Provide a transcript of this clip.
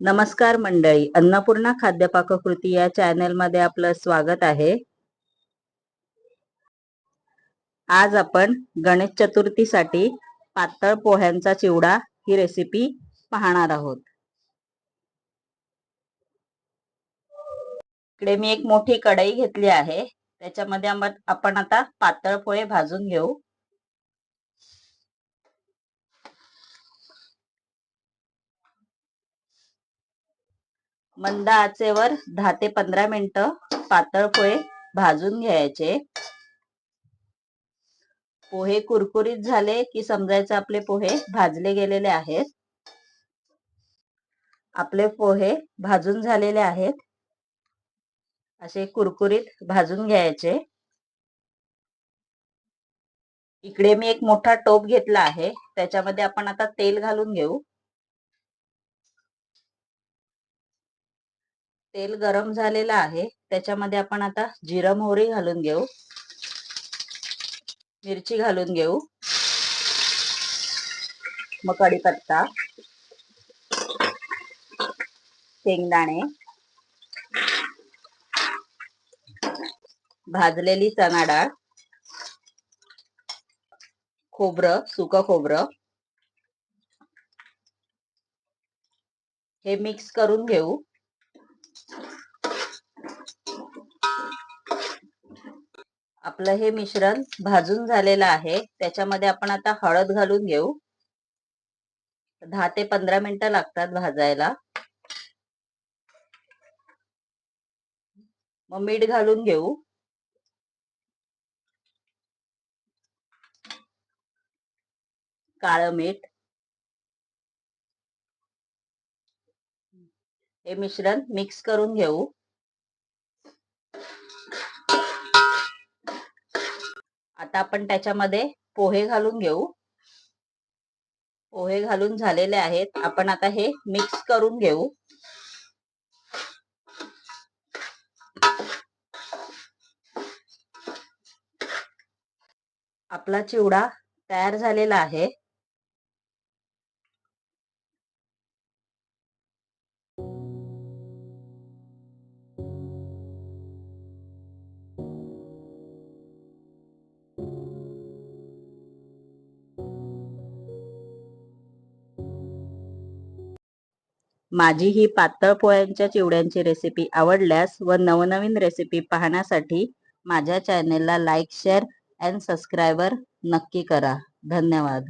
नमस्कार मंडळी अन्नपूर्णा खाद्य पाककृती या चॅनेलमध्ये आपलं स्वागत आहे. आज आपण गणेश चतुर्थीसाठी पातळ पोह्यांचा चिवडा ही रेसिपी पाहणार आहोत. इकडे मी एक मोठी कढई घेतली आहे त्याच्यामध्ये आपण आता पातळ पोहे भाजून घेऊ. मंद आचेवर दहा ते पंधरा मिनिटं पातळ पोहे भाजून घ्यायचे. पोहे कुरकुरीत झाले की समजायचं आपले पोहे भाजले गेलेले आहेत. आपले पोहे भाजून झालेले आहेत. असे कुरकुरीत भाजून घ्यायचे. इकडे मी एक मोठा टोप घेतला आहे. त्याच्यामध्ये आपण आता तेल घालून घेऊ. तेल गरम झालेलं आहे. त्याच्यामध्ये आपण आता जिरं मोहरी घालून घेऊ. मिरची घालून घेऊ. मग कढीपत्ता. शेंगदाणे. भाजलेली चणा डाळ खोबरं सुक खोबरं. हे मिक्स करून घेऊ. आपलं हे मिश्रण भाजून झालेलं आहे. त्याच्यामध्ये आपण आता हळद घालून घेऊ. दहा ते पंधरा मिनिटं लागतात भाजायला. मग मीठ घालून घेऊ. काळं मीठ. हे मिश्रण मिक्स करून घेऊ. आता आपण त्याच्यामध्ये पोहे घालून घेऊ. पोहे घालून झालेले आहेत. आपण आता हे मिक्स करून घेऊ. आपला चिवडा तयार झालेला आहे. माझी ही पातळ पोळ्यांच्या चिवड्यांची रेसिपी आवडल्यास व नवनवीन रेसिपी पाहण्यासाठी माझ्या चॅनेलला लाईक शेअर अँड सबस्क्रायबर नक्की करा. धन्यवाद.